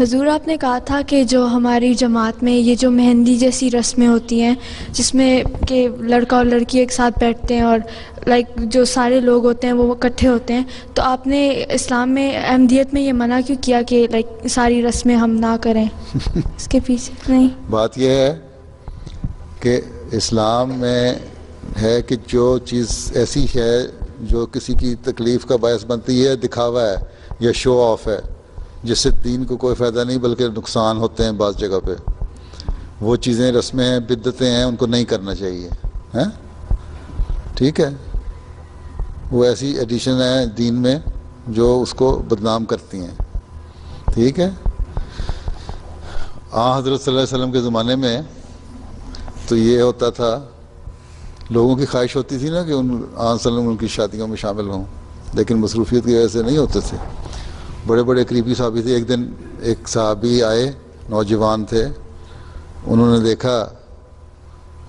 حضور، آپ نے کہا تھا کہ جو ہماری جماعت میں یہ جو مہندی جیسی رسمیں ہوتی ہیں، جس میں کہ لڑکا اور لڑکی ایک ساتھ بیٹھتے ہیں اور لائک جو سارے لوگ ہوتے ہیں وہ اکٹھے ہوتے ہیں، تو آپ نے اسلام میں، احمدیت میں یہ منع کیوں کیا کہ لائک ساری رسمیں ہم نہ کریں؟ اس کے پیچھے نہیں۔ بات یہ ہے کہ اسلام میں ہے کہ جو چیز ایسی ہے جو کسی کی تکلیف کا باعث بنتی ہے، دکھاوا ہے یا شو آف ہے۔ جس سے دین کو کوئی فائدہ نہیں، بلکہ نقصان ہوتے ہیں بعض جگہ پہ۔ وہ چیزیں رسمیں ہیں، بدتیں ہیں، ان کو نہیں کرنا چاہیے۔ ہیں ٹھیک ہے۔ وہ ایسی ایڈیشن ہیں دین میں جو اس کو بدنام کرتی ہیں۔ ٹھیک ہے۔ آ، حضرت صلی اللہ علیہ وسلم کے زمانے میں تو یہ ہوتا تھا، لوگوں کی خواہش ہوتی تھی نا کہ ان، آ وسلم ان کی شادیوں میں شامل ہوں، لیکن مصروفیت کی وجہ سے نہیں ہوتے تھے۔ بڑے بڑے قریبی صحابی تھے۔ ایک دن ایک صحابی آئے، نوجوان تھے۔ انہوں نے دیکھا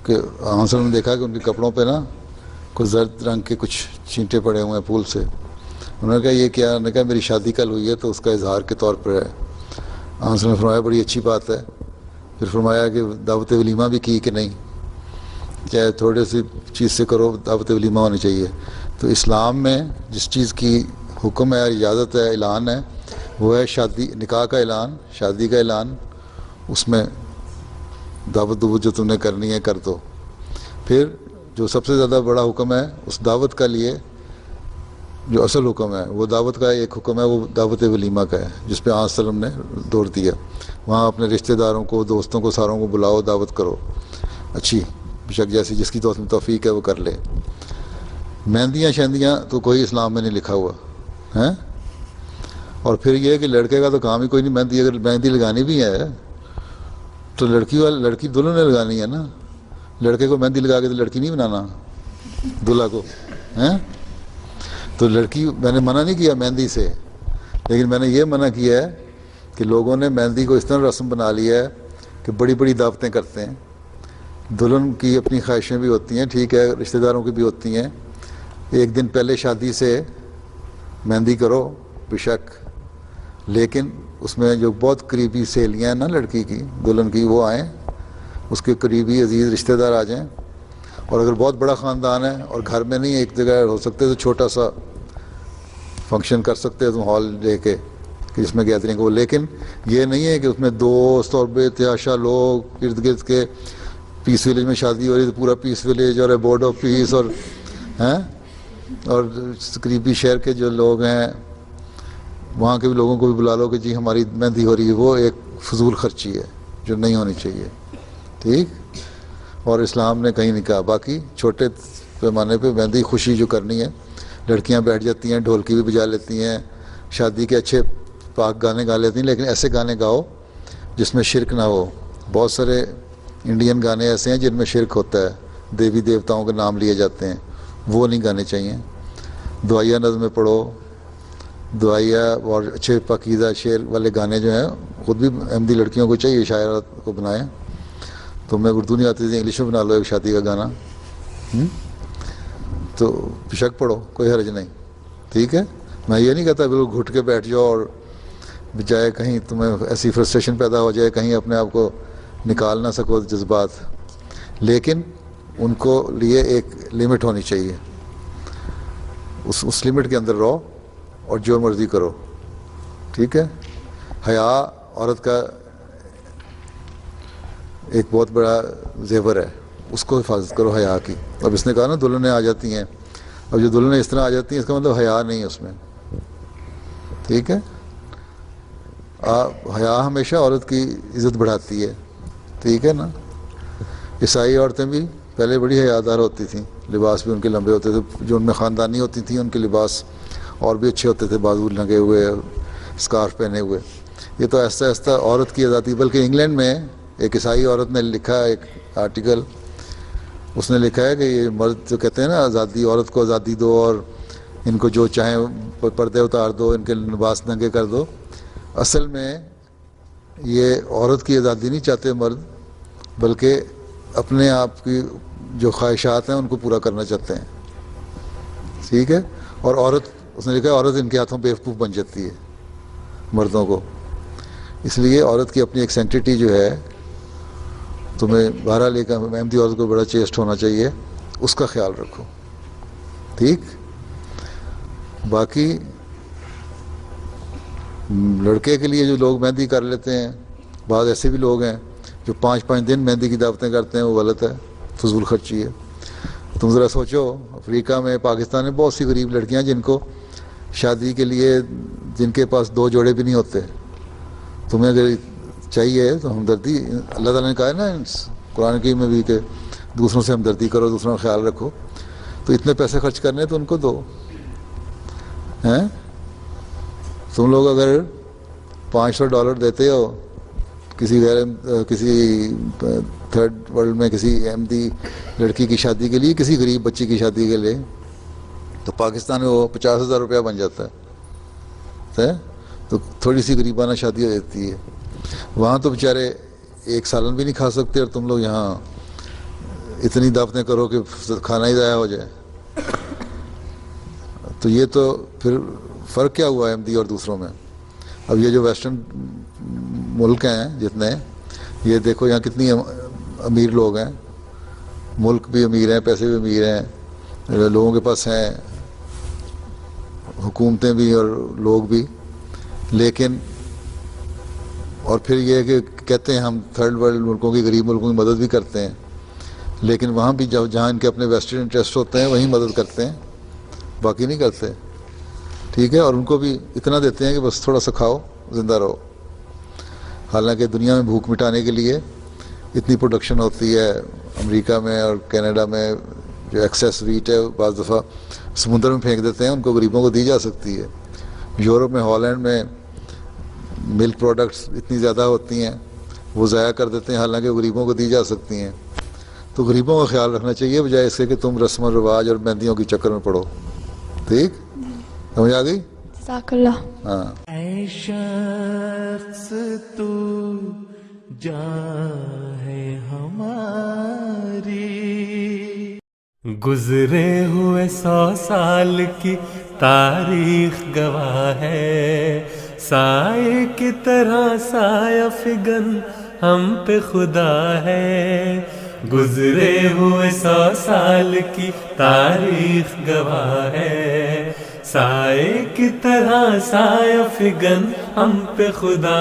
کہ ہاں، وسلم نے دیکھا کہ ان کے کپڑوں پہ نا کچھ زرد رنگ کے کچھ چینٹے پڑے ہوئے ہیں پھول سے۔ انہوں نے کہا، یہ کیا؟ انہوں نے کہا، میری شادی کل ہوئی ہے، تو اس کا اظہار کے طور پر ہے۔ ہاں، وسلم نے فرمایا، بڑی اچھی بات ہے۔ پھر فرمایا کہ دعوت ولیمہ بھی کی کہ نہیں؟ چاہے تھوڑے سی چیز سے کرو، دعوت ولیمہ ہونی چاہیے۔ تو اسلام میں جس چیز کی حکم ہے، اجازت ہے، اعلان ہے وہ ہے شادی، نکاح کا اعلان، شادی کا اعلان، اس میں دعوت دعوت جو تم نے کرنی ہے کر دو۔ پھر جو سب سے زیادہ بڑا حکم ہے، اس دعوت کا لیے جو اصل حکم ہے، وہ دعوت کا ایک حکم ہے، وہ دعوت ولیمہ کا ہے، جس پہ آج سلم نے دور دیا۔ وہاں اپنے رشتہ داروں کو، دوستوں کو، ساروں کو بلاؤ، دعوت کرو۔ اچھی بشک جیسی جس کی توفیق ہے، وہ کر لے۔ مہندیاں، شہندیاں تو کوئی اسلام میں نہیں لکھا ہوا۔ ہیں اور پھر یہ کہ لڑکے کا تو کام ہی کوئی نہیں مہندی اگر مہندی لگانی بھی ہے، تو لڑکی والا لڑکی دلہن نے لگانی ہے نا۔ لڑکے کو مہندی لگا کے تو لڑکی نہیں بنانا۔ دلہا کو، ہیں؟ تو لڑکی میں نے منع نہیں کیا مہندی سے، لیکن میں نے یہ منع کیا ہے کہ لوگوں نے مہندی کو اس طرح رسم بنا لیا ہے کہ بڑی بڑی دعوتیں کرتے ہیں۔ دلہن کی اپنی خواہشیں بھی ہوتی ہیں، ٹھیک ہے، رشتہ داروں کی بھی ہوتی ہیں۔ ایک دن پہلے شادی سے مہندی کرو، بے شک۔ لیکن اس میں جو بہت قریبی سہیلیاں ہیں نا لڑکی کی، دلہن کی، وہ آئیں، اس کے قریبی عزیز رشتہ دار آ جائیں۔ اور اگر بہت بڑا خاندان ہے اور گھر میں نہیں ایک جگہ ہو سکتے تو چھوٹا سا فنکشن کر سکتے تم ہال لے کے، کہ جس میں گیدرنگ ہو۔ لیکن یہ نہیں ہے کہ اس میں دوست اور بے تحاشا لوگ ارد گرد کے پیس ولیج میں شادی ہو رہی تو پورا پیس ولیج اور بورڈ آف پیس اور ہیں اور قریبی شہر کے جو لوگ ہیں وہاں کے بھی لوگوں کو بھی بلا لو کہ جی ہماری مہندی ہو رہی ہے، وہ ایک فضول خرچی ہے جو نہیں ہونی چاہیے۔ ٹھیک؟ اور اسلام نے کہیں نہیں کہا۔ باقی چھوٹے پیمانے پہ مہندی خوشی جو کرنی ہے، لڑکیاں بیٹھ جاتی ہیں، ڈھولکی بھی بجا لیتی ہیں، شادی کے اچھے پاک گانے گا لیتی ہیں، لیکن ایسے گانے گاؤ جس میں شرک نہ ہو۔ بہت سارے انڈین گانے ایسے ہیں جن میں شرک ہوتا ہے۔ دیوی دیوتاؤں کے نام لیے جاتے ہیں۔ وہ نہیں گانے چاہیے۔ دعائیہ نظمیں پڑھو۔ دعائیہ اور اچھے پاکیزہ شعر والے گانے جو ہیں، خود بھی احمدی لڑکیوں کو چاہیے، شاعرات کو بنائیں۔ تو میں اردو نہیں آتی تھی انگلش میں بنا لو ایک شادی کا گانا۔ تو شک پڑھو، کوئی حرج نہیں۔ ٹھیک ہے؟ میں یہ نہیں کہتا بالکل گھٹ کے بیٹھ جاؤ اور بجائے کہیں تمہیں ایسی فرسٹریشن پیدا ہو جائے، کہیں اپنے آپ کو نکال نہ سکو جذبات۔ لیکن ان کو لیے ایک لمٹ ہونی چاہیے۔ اس اس لمٹ کے اندر رہو۔ اور جو مرضی کرو۔ ٹھیک ہے؟ حیا عورت کا ایک بہت بڑا زیور ہے، اس کو حفاظت کرو حیا کی۔ اب اس نے کہا نا دلہنیں آ جاتی ہیں۔ اب جو دلہنیں اس طرح آ جاتی ہیں، اس کا مطلب حیا نہیں ہے اس میں۔ ٹھیک ہے؟ حیا ہمیشہ عورت کی عزت بڑھاتی ہے۔ ٹھیک ہے نا؟ عیسائی عورتیں بھی پہلے بڑی حیادار ہوتی تھیں، لباس بھی ان کے لمبے ہوتے تھے۔ جو ان میں خاندانی ہوتی تھیں، ان کے لباس اور بھی اچھے ہوتے تھے، بازو لگے ہوئے اسکارف پہنے ہوئے۔ یہ تو ایسا ایسا عورت کی آزادی، بلکہ انگلینڈ میں ایک عیسائی عورت نے لکھا ایک آرٹیکل۔ اس نے لکھا ہے کہ یہ مرد جو کہتے ہیں نا، آزادی، عورت کو آزادی دو اور ان کو جو چاہیں پردے اتار دو، ان کے لباس ننگے کر دو۔ اصل میں یہ عورت کی آزادی نہیں چاہتے مرد، بلکہ اپنے آپ کی جو خواہشات ہیں، ان کو پورا کرنا چاہتے ہیں۔ ٹھیک ہے؟ اور عورت اس نے لکھا عورت ان کے ہاتھوں بیوقوف بن جاتی ہے، مردوں کو۔ اس لیے عورت کی اپنی ایک سینکٹیٹی جو ہے، تمہیں بہرحال ایک احمدی عورت کو بڑا چیسٹ ہونا چاہیے، اس کا خیال رکھو۔ ٹھیک؟ باقی لڑکے کے لیے جو لوگ مہندی کر لیتے ہیں، بعض ایسے بھی لوگ ہیں جو پانچ پانچ دن مہندی کی دعوتیں کرتے ہیں، وہ غلط ہے، فضول خرچی ہے۔ تم ذرا سوچو، افریقہ میں، پاکستان میں بہت سی غریب لڑکیاں جن کو شادی کے لیے جن کے پاس دو جوڑے بھی نہیں ہوتے، تمہیں اگر چاہیے تو ہمدردی، اللہ تعالیٰ نے کہا ہے نا قرآن کی میں بھی کہ دوسروں سے ہمدردی کرو، دوسروں کا خیال رکھو۔ تو اتنے پیسے خرچ کرنے تو ان کو دو۔ ہیں؟ تم لوگ اگر پانچ سو ڈالر دیتے ہو کسی غیر، کسی تھرڈ ورلڈ میں کسی احمدی لڑکی کی شادی کے لیے، کسی غریب بچی کی شادی کے لیے تو پاکستان میں وہ پچاس ہزار روپیہ بن جاتا ہے۔ تو تھوڑی سی غریبانہ شادی ہو جاتی ہے۔ وہاں تو بیچارے ایک سالن بھی نہیں کھا سکتے اور تم لوگ یہاں اتنی دعوتیں کرو کہ کھانا ہی ضائع ہو جائے۔ تو یہ تو پھر فرق کیا ہوا ہے احمدی اور دوسروں میں؟ اب یہ جو ویسٹرن ملک ہیں جتنے، یہ دیکھو یہاں کتنی امیر لوگ ہیں۔ ملک بھی امیر ہیں، پیسے بھی امیر ہیں، لوگوں کے پاس ہیں۔ حکومتیں بھی اور لوگ بھی۔ لیکن، اور پھر یہ کہ کہتے ہیں ہم تھرڈ ورلڈ ملکوں کی، غریب ملکوں کی مدد بھی کرتے ہیں۔ لیکن وہاں بھی جب جہاں ان کے اپنے ویسٹرن انٹرسٹ ہوتے ہیں، وہیں مدد کرتے ہیں۔ باقی نہیں کرتے۔ ٹھیک ہے؟ اور ان کو بھی اتنا دیتے ہیں کہ بس تھوڑا سا کھاؤ، زندہ رہو۔ حالانکہ دنیا میں بھوک مٹانے کے لیے اتنی پروڈکشن ہوتی ہے۔ امریکہ میں اور کینیڈا میں جو ایکسیس ویٹ ہے، بعض دفعہ سمندر میں پھینک دیتے ہیں ان کو غریبوں کو دی جا سکتی ہے۔ یورپ میں ہالینڈ میں ملک پروڈکٹس اتنی زیادہ ہوتی ہیں وہ ضائع کر دیتے ہیں حالانکہ غریبوں کو دی جا سکتی ہیں۔ تو غریبوں کا خیال رکھنا چاہیے بجائے اس کے کہ تم رسم و رواج اور مہندیوں کی چکر میں پڑو۔ ٹھیک؟ سمجھ آ گئی؟ اللہ۔ ہاں۔ اے شخص تو جا ہے ہماری گزرے ہوئے سو سال کی تاریخ گواہ ہے۔ سائے کی طرح سایہ فگن ہم پہ خدا ہے۔ گزرے ہوئے سو سال کی تاریخ گواہ ہے۔ سائے کی طرح سایہ فگن ہم پہ خدا